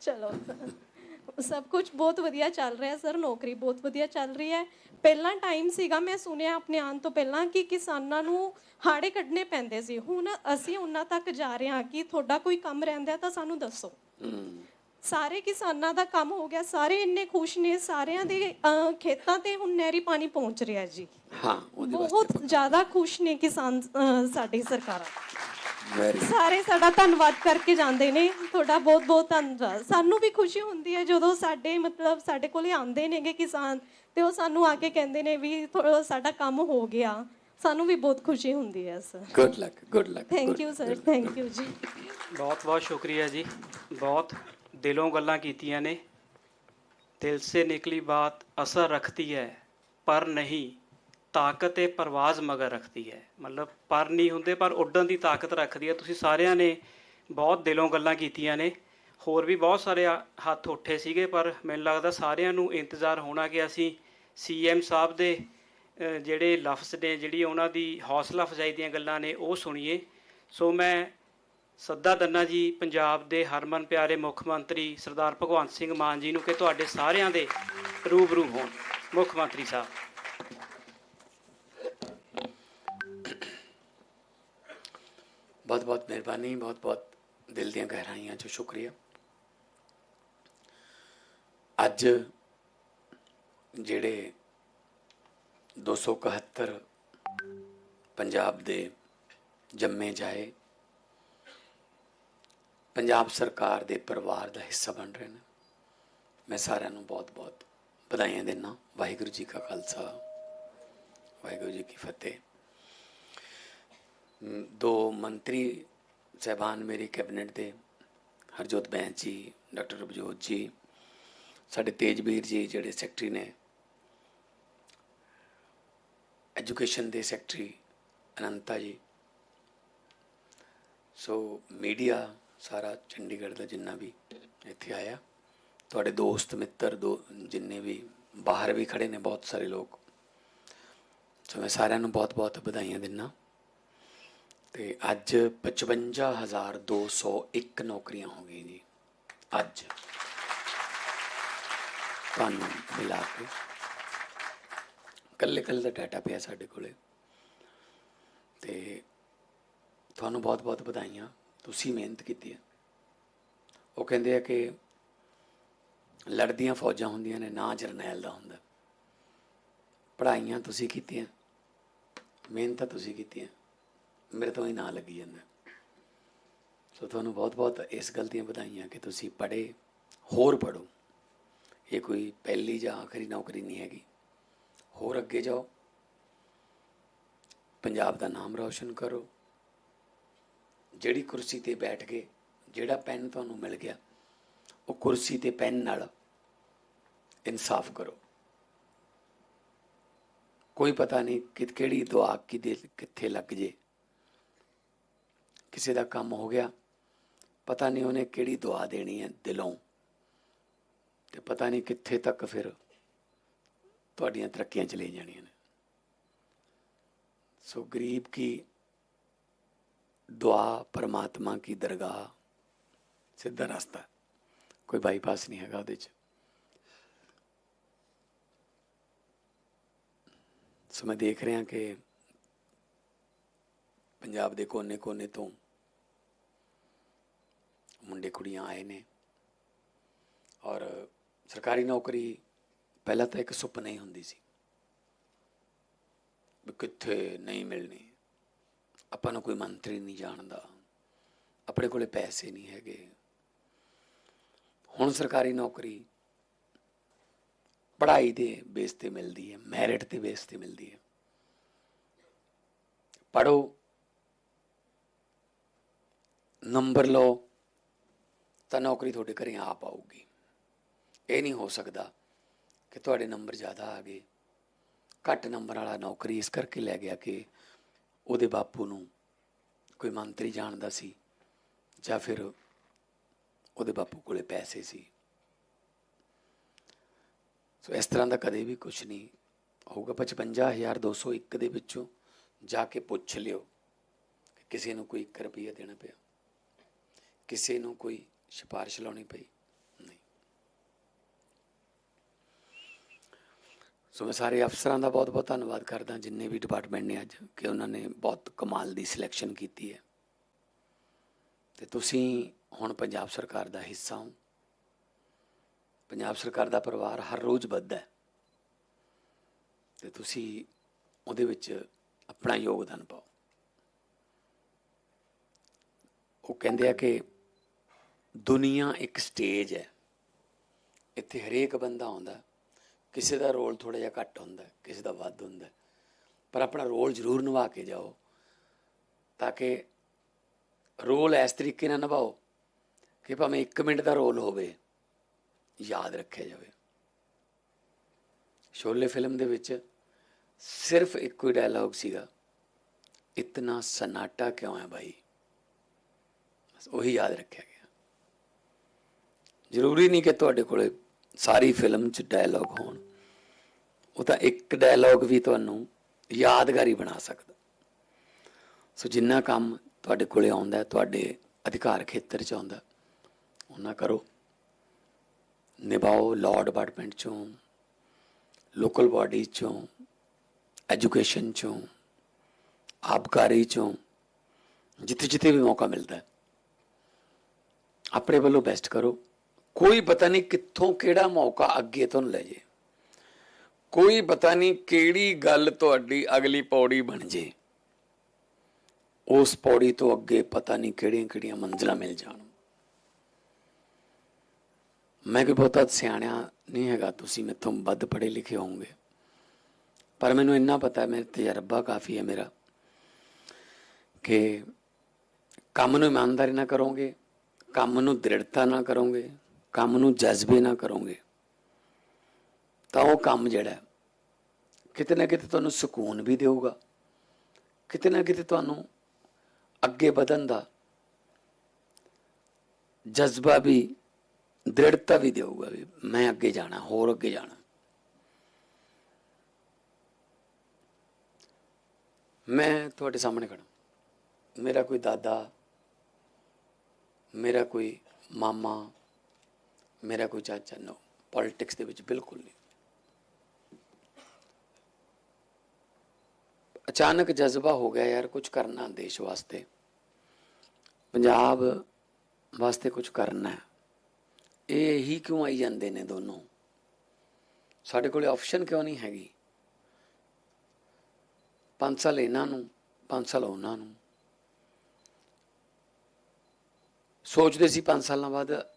ਚਲੋ ਸਭ ਕੁਝ ਬਹੁਤ ਵਧੀਆ ਚੱਲ ਰਿਹਾ ਸਰ। ਨੌਕਰੀ ਬਹੁਤ ਵਧੀਆ ਚੱਲ ਰਹੀ ਹੈ। ਪਹਿਲਾਂ ਟਾਈਮ ਸੀਗਾ ਮੈਂ ਸੁਣਿਆ ਆਪਣੇ ਆਉਣ ਤੋਂ ਪਹਿਲਾਂ ਕਿ ਕਿਸਾਨਾਂ ਨੂੰ ਹਾੜੇ ਕੱਢਣੇ ਪੈਂਦੇ ਸੀ। ਹੁਣ ਅਸੀਂ ਉਹਨਾਂ ਤੱਕ ਜਾ ਰਹੇ ਹਾਂ ਕਿ ਤੁਹਾਡਾ ਕੋਈ ਕੰਮ ਰਹਿੰਦਾ ਤਾਂ ਸਾਨੂੰ ਦੱਸੋ। ਸਾਰੇ ਕਿਸਾਨਾਂ ਦਾ ਕੰਮ ਹੋ ਗਿਆ ਸਾਰੇ ਇੰਨੇ ਖੁਸ਼ ਨੇ ਸਾਰਿਆਂ ਦੇ ਅਹ, ਖੇਤਾਂ ਤੇ ਹੁਣ ਨਹਿਰੀ ਪਾਣੀ ਪਹੁੰਚ ਰਿਹਾ ਜੀ। ਹਾਂ ਉਹਦੇ ਬਹੁਤ ਜ਼ਿਆਦਾ ਖੁਸ਼ ਨੇ ਕਿਸਾਨ ਅਹ, ਸਾਡੀ ਸਰਕਾਰਾਂ। ਵੈਰੀ ਸਾਰੇ ਸਾਡਾ ਧੰਨਵਾਦ ਕਰਕੇ ਜਾਂਦੇ ਨੇ। ਤੁਹਾਡਾ ਬਹੁਤ ਬਹੁਤ ਧੰਨਵਾਦ। ਸਾਨੂੰ ਵੀ ਖੁਸ਼ੀ ਹੁੰਦੀ ਹੈ ਜਦੋਂ ਸਾਡੇ ਮਤਲਬ ਸਾਡੇ ਕੋਲੇ ਆਉਂਦੇ ਨੇਗੇ ਕਿਸਾਨ ਤੇ ਉਹ ਸਾਨੂੰ ਆ ਕੇ ਕਹਿੰਦੇ ਨੇ ਵੀ ਸਾਡਾ ਕੰਮ ਹੋ ਗਿਆ। ਸਾਨੂੰ ਵੀ ਬਹੁਤ ਖੁਸ਼ੀ ਹੁੰਦੀ ਹੈ sir. Good luck good luck thank you sir thank you ਜੀ। ਬਹੁਤ ਬਹੁਤ ਸ਼ੁਕਰੀਆ ਜੀ। ਬਹੁਤ ਦਿਲੋਂ ਗੱਲਾਂ ਕੀਤੀਆਂ ਨੇ। ਦਿਲ ਸੇ ਨਿਕਲੀ ਬਾਤ ਅਸਰ ਰੱਖਦੀ ਹੈ, ਪਰ ਨਹੀਂ, ਤਾਕਤ ਤੇ ਪਰਵਾਜ਼ ਮਗਰ ਰੱਖਦੀ ਹੈ। ਮਤਲਬ ਪਰ ਨਹੀਂ ਹੁੰਦੇ, ਪਰ ਉੱਡਣ ਦੀ ਤਾਕਤ ਰੱਖਦੀ ਹੈ। ਤੁਸੀਂ ਸਾਰਿਆਂ ਨੇ ਬਹੁਤ ਦਿਲੋਂ ਗੱਲਾਂ ਕੀਤੀਆਂ ਨੇ। ਹੋਰ ਵੀ ਬਹੁਤ ਸਾਰੇ ਹੱਥ ਉੱਠੇ ਸੀਗੇ, ਪਰ ਮੈਨੂੰ ਲੱਗਦਾ ਸਾਰਿਆਂ ਨੂੰ ਇੰਤਜ਼ਾਰ ਹੋਣਾ ਕਿ ਅਸੀਂ ਸੀਐਮ ਸਾਹਿਬ ਦੇ ਜਿਹੜੇ ਲਫ਼ਜ਼ ਨੇ, ਜਿਹੜੀ ਉਹਨਾਂ ਦੀ ਹੌਸਲਾ ਅਫਜ਼ਾਈ ਦੀਆਂ ਗੱਲਾਂ ਨੇ, ਉਹ ਸੁਣੀਏ। ਸੋ ਮੈਂ ਸੱਦਾ ਦੰਨਾ ਜੀ, ਪੰਜਾਬ ਦੇ ਹਰਮਨ ਪਿਆਰੇ ਮੁੱਖ ਮੰਤਰੀ ਸਰਦਾਰ ਭਗਵੰਤ ਸਿੰਘ ਮਾਨ ਜੀ ਨੂੰ ਕਿ ਤੁਹਾਡੇ ਸਾਰਿਆਂ ਦੇ ਰੂਬਰੂ ਹੋਣ, ਮੁੱਖ ਮੰਤਰੀ ਸਾਹਿਬ। ਬਹੁਤ ਬਹੁਤ ਮਿਹਰਬਾਨੀ ਬਹੁਤ ਬਹੁਤ ਦਿਲ ਦੀਆਂ ਗਹਿਰਾਈਆਂ ਚੋਂ ਸ਼ੁਕਰੀਆ। ਅੱਜ ਜਿਹੜੇ 271 ਪੰਜਾਬ ਦੇ ਜੰਮੇ ਜਾਏ ਪੰਜਾਬ ਸਰਕਾਰ ਦੇ ਪਰਿਵਾਰ ਦਾ ਹਿੱਸਾ ਬਣ ਰਹੇ ਨੇ। ਮੈਂ ਸਾਰਿਆਂ ਨੂੰ ਬਹੁਤ-ਬਹੁਤ ਵਧਾਈਆਂ ਦਿੰਦਾ ਵਾਹਿਗੁਰੂ ਜੀ ਕਾ ਖਾਲਸਾ, ਵਾਹਿਗੁਰੂ ਜੀ ਕੀ ਫਤਿਹ। ਦੋ ਮੰਤਰੀ ਸਹਿਬਾਨ ਮੇਰੇ ਕੈਬਨਿਟ ਦੇ, ਹਰਜੋਤ ਬੈਂਸ ਜੀ, ਡਾਕਟਰ ਰਬਜੋਤ ਜੀ, ਸਾਡੇ ਤੇਜਵੀਰ ਜੀ ਜਿਹੜੇ ਸੈਕਟਰੀ ਨੇ, ਐਜੂਕੇਸ਼ਨ ਦੇ ਸੈਕਟਰੀ ਅਨੰਤਾ ਜੀ। ਸੋ ਮੀਡੀਆ ਸਾਰਾ ਚੰਡੀਗੜ੍ਹ ਦਾ ਜਿੰਨਾ ਵੀ ਇੱਥੇ ਆਇਆ। ਤੁਹਾਡੇ ਦੋਸਤ, ਮਿੱਤਰ, ਦੋ ਜਿੰਨੇ ਵੀ ਬਾਹਰ ਵੀ ਖੜੇ ਨੇ, ਬਹੁਤ ਸਾਰੇ ਲੋਕ। ਸੋ ਮੈਂ ਸਾਰਿਆਂ ਨੂੰ ਬਹੁਤ-ਬਹੁਤ ਵਧਾਈਆਂ ਦਿੰਦਾ ਤੇ ਅੱਜ 55201 ਨੌਕਰੀਆਂ ਹੋ ਗਈਆਂ ਜੀ। ਅੱਜ। ਤੁਹਾਨੂੰ ਮਿਲਾ ਕੇ। ਕੱਲੇ ਕੱਲੇ ਦਾ ਡਾਟਾ ਪਿਆ ਸਾਡੇ ਕੋਲੇ। ਤੇ ਤੁਹਾਨੂੰ ਬਹੁਤ-ਬਹੁਤ ਵਧਾਈਆਂ। ਤੁਸੀਂ ਮਿਹਨਤ ਕੀਤੀ ਹੈ। ਉਹ ਕਹਿੰਦੇ ਆ ਕਿ ਲੜਦੀਆਂ ਫੌਜਾਂ ਹੁੰਦੀਆਂ ਨੇ, ਨਾ ਜਰਨੈਲ ਦਾ ਹੁੰਦਾ। ਪੜ੍ਹਾਈਆਂ ਤੁਸੀਂ ਕੀਤੀਆਂ, ਮਿਹਨਤਾਂ ਤੁਸੀਂ ਕੀਤੀਆਂ ਮੇਰੇ ਤੋਂ ਹੀ ਨਾ ਲੱਗੀ ਜਾਂਦਾ। ਸੋ ਤੁਹਾਨੂੰ ਬਹੁਤ-ਬਹੁਤ ਇਸ ਗੱਲ ਦੀਆਂ ਵਧਾਈਆਂ ਕਿ ਤੁਸੀਂ ਪੜ੍ਹੇ, ਹੋਰ ਪੜੋ ਇਹ ਕੋਈ ਪਹਿਲੀ ਜਾਂ ਆਖਰੀ ਨੌਕਰੀ ਨਹੀਂ ਹੈਗੀ। ਹੋਰ ਅੱਗੇ ਜਾਓ। ਪੰਜਾਬ ਦਾ ਨਾਮ ਰੌਸ਼ਨ ਕਰੋ। ਜਿਹੜੀ ਕੁਰਸੀ ਤੇ ਬੈਠ ਗਏ, ਜਿਹੜਾ ਪੈਨ ਤੁਹਾਨੂੰ ਮਿਲ ਗਿਆ, ਉਹ ਕੁਰਸੀ ਤੇ ਪੈਨ ਨਾਲ ਇਨਸਾਫ ਕਰੋ। ਕੋਈ ਪਤਾ ਨਹੀਂ ਕਿ ਕਿਹੜੀ ਦੁਆ ਕਿਦੇ ਕਿੱਥੇ ਲੱਗ ਜੇ। ਕਿਸੇ ਦਾ ਕੰਮ ਹੋ ਗਿਆ, ਪਤਾ ਨਹੀਂ ਉਹਨੇ ਕਿਹੜੀ ਦੁਆ ਦੇਣੀ ਹੈ ਦਿਲੋਂ। ਤੇ ਪਤਾ ਨਹੀਂ ਕਿੱਥੇ ਤੱਕ ਫਿਰ ਤੁਹਾਡੀਆਂ ਤਰੱਕੀਆਂ ਚਲੇ ਜਾਣੀਆਂ ਨੇ। ਸੋ ਗਰੀਬ ਕੀ दुआ परमात्मा की दरगाह ਸਿੱਧਾ ਰਸਤਾ ਕੋਈ ਬਾਈਪਾਸ ਨਹੀਂ ਹੈਗਾ ਉਹਦੇ ਚ ਸੋ ਮੈਂ ਦੇਖ ਰਿਹਾ ਕਿ ਪੰਜਾਬ ਦੇ ਕੋਨੇ-ਕੋਨੇ ਤੋਂ ਮੁੰਡੇ ਕੁੜੀਆਂ ਆਏ ਨੇ ਔਰ ਸਰਕਾਰੀ ਨੌਕਰੀ ਪਹਿਲਾਂ ਤਾਂ ਇੱਕ ਸੁਪਨਾ ਹੀ ਹੁੰਦੀ ਸੀ ਵੀ ਕਿੱਥੇ ਨਹੀਂ ਮਿਲਣੀ ਆਪਾਂ ਨੂੰ ਕੋਈ ਮੰਤਰੀ ਨਹੀਂ ਜਾਣਦਾ। ਆਪਣੇ ਕੋਲੇ ਪੈਸੇ ਨਹੀਂ ਹੈਗੇ। ਹੁਣ ਸਰਕਾਰੀ ਨੌਕਰੀ ਪੜ੍ਹਾਈ ਦੇ ਬੇਸ ਤੇ ਮਿਲਦੀ ਹੈ ਮੈਰਿਟ ਦੇ ਬੇਸ ਤੇ ਮਿਲਦੀ ਹੈ। ਪੜੋ ਨੰਬਰ ਲਓ, ਤਾਂ ਨੌਕਰੀ ਤੁਹਾਡੇ ਘਰੇ ਆਪ ਆਊਗੀ ਇਹ ਨਹੀਂ ਹੋ ਸਕਦਾ ਕਿ ਤੁਹਾਡੇ ਨੰਬਰ ਜ਼ਿਆਦਾ ਆ ਗਏ। ਘੱਟ ਨੰਬਰ ਵਾਲਾ ਨੌਕਰੀ ਇਸ ਕਰਕੇ ਲੈ ਗਿਆ ਕਿ ਉਹਦੇ ਬਾਪੂ ਨੂੰ ਕੋਈ ਮੰਤਰੀ ਜਾਣਦਾ ਸੀ ਜਾਂ ਫਿਰ ਉਹਦੇ ਬਾਪੂ ਕੋਲੇ ਪੈਸੇ ਸੀ। ਸੋ ਇਸ ਤਰ੍ਹਾਂ ਦਾ ਕਦੇ ਵੀ ਕੁਝ ਨਹੀਂ ਹੋਊਗਾ। 55201 ਦੇ ਵਿੱਚੋਂ ਜਾ ਕੇ ਪੁੱਛ ਲਿਓ ਕਿ ਕਿਸੇ ਨੂੰ ਕੋਈ 1 ਰੁਪਈਆ ਦੇਣਾ ਪਿਆ, ਕਿਸੇ ਨੂੰ ਕੋਈ ਸਿਫਾਰਿਸ਼ ਲਾਉਣੀ ਪਈ ਨਹੀਂ ਸੋ ਮੈਂ ਸਾਰੇ ਅਫਸਰਾਂ ਦਾ ਬਹੁਤ ਬਹੁਤ ਧੰਨਵਾਦ ਕਰਦਾ, ਜਿੰਨੇ ਵੀ ਡਿਪਾਰਟਮੈਂਟ ਨੇ ਅੱਜ, ਕਿ ਉਹਨਾਂ ਨੇ ਬਹੁਤ ਕਮਾਲ ਦੀ ਸਿਲੈਕਸ਼ਨ ਕੀਤੀ ਹੈ। ਤੇ ਤੁਸੀਂ ਹੁਣ ਪੰਜਾਬ ਸਰਕਾਰ ਦਾ ਹਿੱਸਾ ਹੋ। ਪੰਜਾਬ ਸਰਕਾਰ ਦਾ ਪਰਿਵਾਰ ਹਰ ਰੋਜ਼ ਵੱਧਦਾ ਹੈ। ਤੇ ਤੁਸੀਂ ਉਹਦੇ ਵਿੱਚ ਆਪਣਾ ਯੋਗਦਾਨ ਪਾਓ। ਉਹ ਕਹਿੰਦੇ ਆ ਕਿ ਦੁਨੀਆ ਇੱਕ ਸਟੇਜ ਹੈ। ਇੱਥੇ ਹਰੇਕ ਬੰਦਾ ਆਉਂਦਾ। ਕਿਸੇ ਦਾ ਰੋਲ ਥੋੜਾ ਜਿਹਾ ਘੱਟ ਹੁੰਦਾ, ਕਿਸੇ ਦਾ ਵੱਧ ਹੁੰਦਾ। ਪਰ ਆਪਣਾ ਰੋਲ ਜ਼ਰੂਰ ਨਿਭਾ ਕੇ ਜਾਓ, ਤਾਂ ਕਿ ਰੋਲ ਇਸ ਤਰੀਕੇ ਨਾਲ ਨਿਭਾਓ ਕਿ ਭਾਵੇਂ 1 ਮਿੰਟ ਦਾ ਰੋਲ ਹੋਵੇ, ਯਾਦ ਰੱਖਿਆ ਜਾਵੇ। ਸ਼ੋਲੇ ਫਿਲਮ ਦੇ ਵਿੱਚ ਸਿਰਫ ਇੱਕੋ ਹੀ ਡਾਇਲੌਗ ਸੀਗਾ, ਇਤਨਾ ਸਨਾਟਾ ਕਿਉਂ ਹੈ ਭਾਈ ਬਸ ਉਹੀ ਯਾਦ ਰੱਖਿਆ ਗਿਆ। ਜ਼ਰੂਰੀ ਨਹੀਂ ਕਿ ਤੁਹਾਡੇ ਕੋਲੇ ਸਾਰੀ ਫਿਲਮ 'ਚ ਡਾਇਲੌਗ ਹੋਣ। ਉਹ ਤਾਂ ਇੱਕ ਡਾਇਲੌਗ ਵੀ ਤੁਹਾਨੂੰ ਯਾਦਗਾਰੀ ਬਣਾ ਸਕਦਾ। ਸੋ ਜਿੰਨਾ ਕੰਮ ਤੁਹਾਡੇ ਕੋਲੇ ਆਉਂਦਾ, ਤੁਹਾਡੇ ਅਧਿਕਾਰ ਖੇਤਰ 'ਚ ਆਉਂਦਾ ਉਹਨਾਂ ਕਰੋ। ਨਿਭਾਓ ਲਾਅ ਡਿਪਾਰਟਮੈਂਟ 'ਚੋਂ ਲੋਕਲ ਬਾਡੀ 'ਚੋਂ ਐਜੂਕੇਸ਼ਨ 'ਚੋਂ, ਆਬਕਾਰੀ 'ਚੋਂ ਜਿੱਥੇ ਜਿੱਥੇ ਵੀ ਮੌਕਾ ਮਿਲਦਾ ਹੈ। ਆਪਣੇ ਵੱਲੋਂ ਬੈਸਟ ਕਰੋ। ਕੋਈ ਪਤਾ ਨਹੀਂ ਕਿੱਥੋਂ ਕਿਹੜਾ ਮੌਕਾ ਅੱਗੇ ਤੁਹਾਨੂੰ ਲੈ ਜੇ। ਕੋਈ ਪਤਾ ਨਹੀਂ ਕਿਹੜੀ ਗੱਲ ਤੁਹਾਡੀ ਅਗਲੀ ਪੌੜੀ ਬਣ ਜੇ। ਉਸ ਪੌੜੀ ਤੋਂ ਅੱਗੇ ਪਤਾ ਨਹੀਂ ਕਿਹੜੀਆਂ ਕਿਹੜੀਆਂ ਮੰਜ਼ਲਾਂ ਮਿਲ ਜਾਣ। ਮੈਂ ਕੋਈ ਬਹੁਤਾ ਸਿਆਣਿਆ ਨਹੀਂ ਹੈਗਾ, ਤੁਸੀਂ ਮੈਥੋਂ ਵੱਧ ਪੜ੍ਹੇ ਲਿਖੇ ਹੋਵੋਗੇ। ਪਰ ਮੈਨੂੰ ਇੰਨਾ ਪਤਾ ਹੈ ਮੇਰੇ ਤਜਰਬਾ ਕਾਫੀ ਹੈ ਮੇਰਾ, ਕਿ ਕੰਮ ਨੂੰ ਇਮਾਨਦਾਰੀ ਨਾਲ ਕਰੋਗੇ, ਕੰਮ ਨੂੰ ਦ੍ਰਿੜਤਾ ਨਾਲ ਕਰੋਗੇ ਕੰਮ ਨੂੰ ਜਜ਼ਬੇ ਨਾ ਕਰੋਗੇ, ਤਾਂ ਉਹ ਕੰਮ ਜਿਹੜਾ ਕਿਤੇ ਨਾ ਕਿਤੇ ਤੁਹਾਨੂੰ ਸਕੂਨ ਵੀ ਦੇਊਗਾ, ਕਿਤੇ ਨਾ ਕਿਤੇ ਤੁਹਾਨੂੰ ਅੱਗੇ ਵਧਣ ਦਾ ਜਜ਼ਬਾ ਵੀ, ਦ੍ਰਿੜਤਾ ਵੀ ਦੇਊਗਾ ਵੀ ਮੈਂ ਅੱਗੇ ਜਾਣਾ, ਹੋਰ ਅੱਗੇ ਜਾਣਾ। ਮੈਂ ਤੁਹਾਡੇ ਸਾਹਮਣੇ ਖੜਾ ਮੇਰਾ ਕੋਈ ਦਾਦਾ, ਮੇਰਾ ਕੋਈ ਮਾਮਾ ਮੇਰਾ ਕੋਈ ਚਾਚਾ ਨੋ ਪੋਲਿਟਿਕਸ ਦੇ ਵਿੱਚ ਬਿਲਕੁਲ ਨਹੀਂ। ਅਚਾਨਕ ਜਜ਼ਬਾ ਹੋ ਗਿਆ ਯਾਰ ਕੁਝ ਕਰਨਾ ਦੇਸ਼ ਵਾਸਤੇ। ਪੰਜਾਬ ਵਾਸਤੇ ਕੁਝ ਕਰਨਾ ਹੈ। ਇਹ ਹੀ ਕਿਉਂ ਆਈ ਜਾਂਦੇ ਨੇ ਦੋਨੋਂ? ਸਾਡੇ ਕੋਲੇ ਆਪਸ਼ਨ ਕਿਉਂ ਨਹੀਂ ਹੈਗੀ? 5 ਸਾਲ ਇਹਨਾਂ ਨੂੰ 5 ਸਾਲ ਉਹਨਾਂ ਨੂੰ। ਸੋਚਦੇ ਸੀ 5 ਸਾਲਾਂ ਬਾਅਦ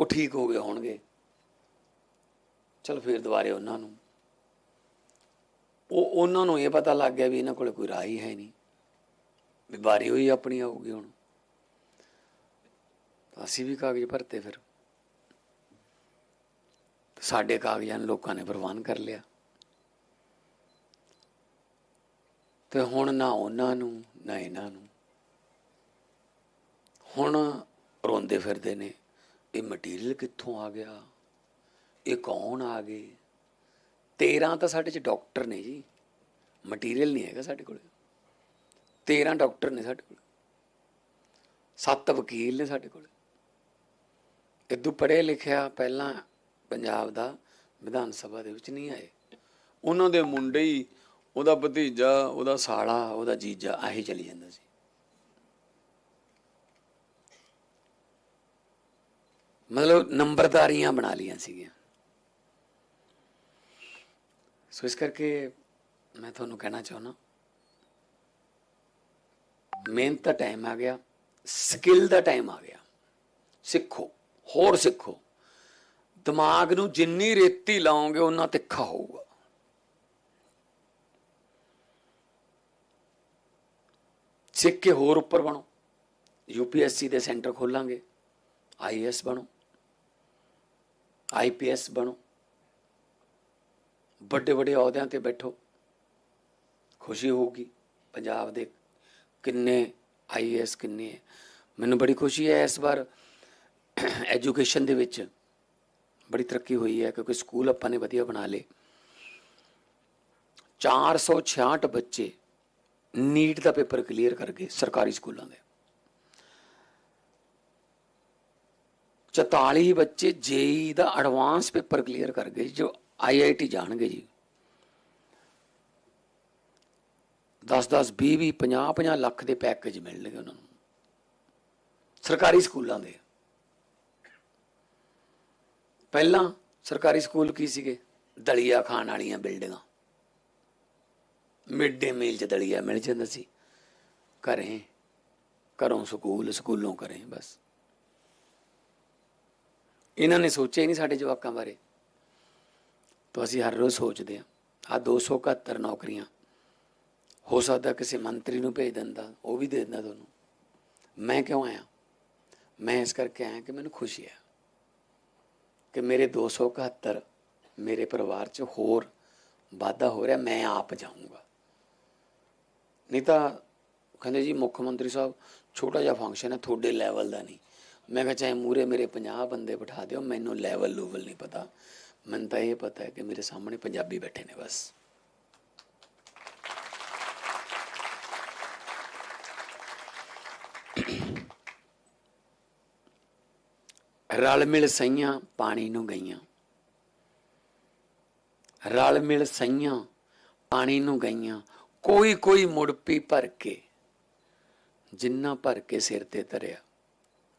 ਉਹ ਠੀਕ ਹੋ ਗਏ ਹੋਣਗੇ। ਚਲ ਫਿਰ ਦੁਬਾਰੇ ਉਹਨਾਂ ਨੂੰ। ਉਹ ਉਹਨਾਂ ਨੂੰ ਇਹ ਪਤਾ ਲੱਗ ਗਿਆ ਵੀ ਇਹਨਾਂ ਕੋਲ ਕੋਈ ਰਾਹ ਹੀ ਹੈ ਨਹੀਂ। ਬਿਮਾਰੀ ਹੋਈ ਆਪਣੀ ਆਊਗੀ ਹੁਣ। ਅਸੀਂ ਵੀ ਕਾਗਜ਼ ਭਰਤੇ ਫਿਰ। ਸਾਡੇ ਕਾਗਜ਼ਾਂ ਨੂੰ ਲੋਕਾਂ ਨੇ ਪ੍ਰਵਾਨ ਕਰ ਲਿਆ। ਤੇ ਹੁਣ ਨਾ ਉਹਨਾਂ ਨੂੰ, ਨਾ ਇਹਨਾਂ ਨੂੰ। ਹੁਣ ਰੋਂਦੇ ਫਿਰਦੇ ਨੇ। ਇਹ ਮਟੀਰੀਅਲ ਕਿੱਥੋਂ ਆ ਗਿਆ? ਇਹ ਕੌਣ ਆ ਗਏ? 13 ਤਾਂ ਸਾਡੇ ਚ ਡਾਕਟਰ ਨੇ ਜੀ। ਮਟੀਰੀਅਲ ਨਹੀਂ ਹੈਗਾ ਸਾਡੇ ਕੋਲ। 13 ਡਾਕਟਰ ਨੇ ਸਾਡੇ ਕੋਲ। ਸੱਤ ਵਕੀਲ ਨੇ ਸਾਡੇ ਕੋਲ। ਇਦੋਂ ਪੜ੍ਹੇ ਲਿਖਿਆ ਪਹਿਲਾਂ ਪੰਜਾਬ ਦਾ ਵਿਧਾਨ ਸਭਾ ਦੇ ਵਿੱਚ ਨਹੀਂ ਆਏ। ਉਹਨਾਂ ਦੇ ਮੁੰਡੇ ਹੀ ਉਹਦਾ ਭਤੀਜਾ, ਉਹਦਾ ਸਾਲਾ, ਉਹਦਾ ਜੀਜਾ, ਆਹੀ ਚਲੀ ਜਾਂਦਾ ਸੀ। ਮਤਲਬ ਨੰਬਰਦਾਰੀਆਂ ਬਣਾ ਲੀਆਂ ਸੀਗੀਆਂ। ਸੋ ਇਸ ਕਰਕੇ ਮੈਂ ਤੁਹਾਨੂੰ ਕਹਿਣਾ ਚਾਹੁੰਦਾ, ਮਿਹਨਤ ਦਾ ਟਾਈਮ ਆ ਗਿਆ, ਸਕਿੱਲ ਦਾ ਟਾਈਮ ਆ ਗਿਆ। ਸਿੱਖੋ, ਹੋਰ ਸਿੱਖੋ। ਦਿਮਾਗ ਨੂੰ ਜਿੰਨੀ ਰੇਤੀ ਲਾਓਗੇ ਉਨਾ ਤਿੱਖਾ ਹੋਊਗਾ। ਸਿੱਖ ਕੇ ਹੋਰ ਉੱਪਰ ਬਣੋ। ਯੂਪੀਐਸਸੀ ਦੇ ਸੈਂਟਰ ਖੋਲਾਂਗੇ ਆਈਐਸ ਬਣੋ। ਆਈਪੀਐਸ ਬਣੋ। ਵੱਡੇ ਵੱਡੇ ਅਹੁਦਿਆਂ ਤੇ ਬੈਠੋ। ਖੁਸ਼ੀ ਹੋਊਗੀ। ਪੰਜਾਬ ਦੇ ਕਿੰਨੇ ਆਈਏਐਸ ਕਿੰਨੇ ਹੈ ਮੈਨੂੰ ਬੜੀ ਖੁਸ਼ੀ ਹੈ ਇਸ ਵਾਰ ਐਜੂਕੇਸ਼ਨ ਦੇ ਵਿੱਚ। ਬੜੀ ਤਰੱਕੀ ਹੋਈ ਹੈ ਕਿਉਂਕਿ ਸਕੂਲ ਆਪਾਂ ਨੇ ਵਧੀਆ ਬਣਾ ਲਏ। 466 ਬੱਚੇ ਨੀਟ ਦਾ ਪੇਪਰ ਕਲੀਅਰ ਕਰ ਗਏ ਸਰਕਾਰੀ ਸਕੂਲਾਂ ਦੇ। 44 ਬੱਚੇ ਜੇਈ ਦਾ ਐਡਵਾਂਸ ਪੇਪਰ ਕਲੀਅਰ ਕਰ ਗਏ ਜੋ ਆਈਆਈਟੀ ਜਾਣਗੇ ਜੀ। 10 10 20 20 50 50 ਲੱਖ ਦੇ ਪੈਕੇਜ ਮਿਲਣਗੇ ਉਹਨਾਂ ਨੂੰ। ਸਰਕਾਰੀ ਸਕੂਲਾਂ ਦੇ। ਪਹਿਲਾਂ ਸਰਕਾਰੀ ਸਕੂਲ ਕੀ ਸੀਗੇ? ਦਲੀਆ ਖਾਣ ਵਾਲੀਆਂ ਬਿਲਡਿੰਗਾਂ। ਮਿਡ ਡੇ ਮੀਲ ਚ ਦਲੀਆ ਮਿਲ ਜਾਂਦਾ ਸੀ। ਘਰੇ, ਘਰੋਂ ਸਕੂਲ, ਸਕੂਲੋਂ ਕਰੇ ਬਸ। ਇਹਨਾਂ ਨੇ ਸੋਚਿਆ ਹੀ ਨਹੀਂ ਸਾਡੇ ਜਵਾਕਾਂ ਬਾਰੇ। ਤਾਂ ਅਸੀਂ ਹਰ ਰੋਜ਼ ਸੋਚਦੇ ਹਾਂ ਆ 271 ਨੌਕਰੀਆਂ, ਹੋ ਸਕਦਾ ਕਿਸੇ ਮੰਤਰੀ ਨੂੰ ਭੇਜ ਦਿੰਦਾ, ਉਹ ਵੀ ਦੇ ਦਿੰਦਾ ਤੁਹਾਨੂੰ। ਮੈਂ ਕਿਉਂ ਆਇਆ? ਮੈਂ ਇਸ ਕਰਕੇ ਆਇਆ ਕਿ ਮੈਨੂੰ ਖੁਸ਼ੀ ਹੈ ਕਿ ਮੇਰੇ 271 ਮੇਰੇ ਪਰਿਵਾਰ 'ਚ ਹੋਰ ਵਾਧਾ ਹੋ ਰਿਹਾ, ਮੈਂ ਆਪ ਜਾਊਂਗਾ। ਨਹੀਂ ਤਾਂ ਕਹਿੰਦੇ ਜੀ, ਮੁੱਖ ਮੰਤਰੀ ਸਾਹਿਬ, ਛੋਟਾ ਜਿਹਾ ਫੰਕਸ਼ਨ ਹੈ, ਤੁਹਾਡੇ ਲੈਵਲ ਦਾ ਨਹੀਂ। ਮੈਂ ਕਿਹਾ ਚਾਹੇ ਮੂਰੇ ਮੇਰੇ 50 ਬੰਦੇ ਬਿਠਾ ਦਿਓ, ਮੈਨੂੰ ਲੈਵਲ ਲੂਵਲ ਨਹੀਂ ਪਤਾ। ਮੈਨੂੰ ਤਾਂ ਇਹ ਪਤਾ ਹੈ ਕਿ ਮੇਰੇ ਸਾਹਮਣੇ ਪੰਜਾਬੀ ਬੈਠੇ ਨੇ ਬਸ। ਰਲ ਮਿਲ ਸਈਆਂ ਪਾਣੀ ਨੂੰ ਗਈਆਂ। ਰਲ ਮਿਲ ਸਈਆਂ ਪਾਣੀ ਨੂੰ ਗਈਆਂ। ਕੋਈ ਕੋਈ ਮੁੜ ਪੀ ਭਰ ਕੇ, ਜਿੰਨਾ ਭਰ ਕੇ ਸਿਰ ਤੇ ਧਰਿਆ।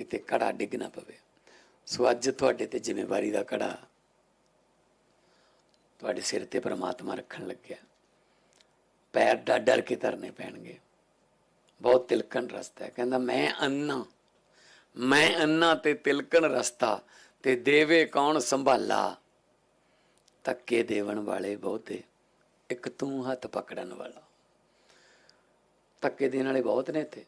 ਕਿਤੇ ਘੜਾ ਡਿੱਗ ਨਾ ਪਵੇ। ਸੋ ਅੱਜ ਤੁਹਾਡੇ ਤੇ ਜ਼ਿੰਮੇਵਾਰੀ ਦਾ ਘੜਾ ਤੁਹਾਡੇ ਸਿਰ ਤੇ ਪ੍ਰਮਾਤਮਾ ਰੱਖਣ ਲੱਗਿਆ। ਪੈਰ ਡਰ ਡਰ ਕੇ ਧਰਨੇ ਪੈਣਗੇ। ਬਹੁਤ ਤਿਲਕਣ ਰਸਤਾ ਹੈ। ਕਹਿੰਦਾ, ਮੈਂ ਅੰਨਾ ਮੈਂ ਅੰਨਾ ਤੇ ਤਿਲਕਣ ਰਸਤਾ। ਤੇ ਦੇਵੇ ਕੌਣ ਸੰਭਾਲਾ? ਧੱਕੇ ਦੇਵਣ ਵਾਲੇ ਬਹੁਤੇ। ਇੱਕ ਤੂੰ ਹੱਥ ਪਕੜਨ ਵਾਲਾ। ਧੱਕੇ ਦੇਣ ਵਾਲੇ ਬਹੁਤ ਨੇ ਇੱਥੇ।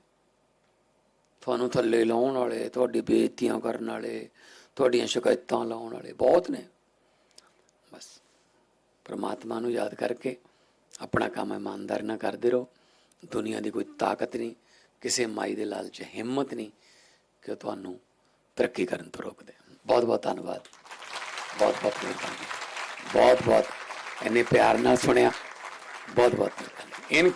ਤੁਹਾਨੂੰ ਥੱਲੇ ਲਾਉਣ ਵਾਲੇ, ਤੁਹਾਡੀ ਬੇਇੱਜ਼ਤੀਆਂ ਕਰਨ ਵਾਲੇ, ਤੁਹਾਡੀਆਂ ਸ਼ਿਕਾਇਤਾਂ ਲਾਉਣ ਵਾਲੇ ਬਹੁਤ ਨੇ। ਬਸ, ਪ੍ਰਮਾਤਮਾ ਨੂੰ ਯਾਦ ਕਰਕੇ ਆਪਣਾ ਕੰਮ ਇਮਾਨਦਾਰ ਨਾਲ ਕਰਦੇ ਰਹੋ। ਦੁਨੀਆ ਦੀ ਕੋਈ ਤਾਕਤ ਨਹੀਂ, ਕਿਸੇ ਮਾਈ ਦੇ ਲਾਲਚ, ਹਿੰਮਤ ਨਹੀਂ ਕਿ ਉਹ ਤੁਹਾਨੂੰ ਤਰੱਕੀ ਕਰਨ ਤੋਂ ਰੋਕਦੇ। ਬਹੁਤ ਬਹੁਤ ਧੰਨਵਾਦ। ਬਹੁਤ ਬਹੁਤ ਮਿਹਰਬਾਨੀ। ਬਹੁਤ ਬਹੁਤ ਇੰਨੇ ਪਿਆਰ ਨਾਲ ਸੁਣਿਆ। ਬਹੁਤ ਬਹੁਤ ਮਿਹਰਬਾਨੀ। ਇਨ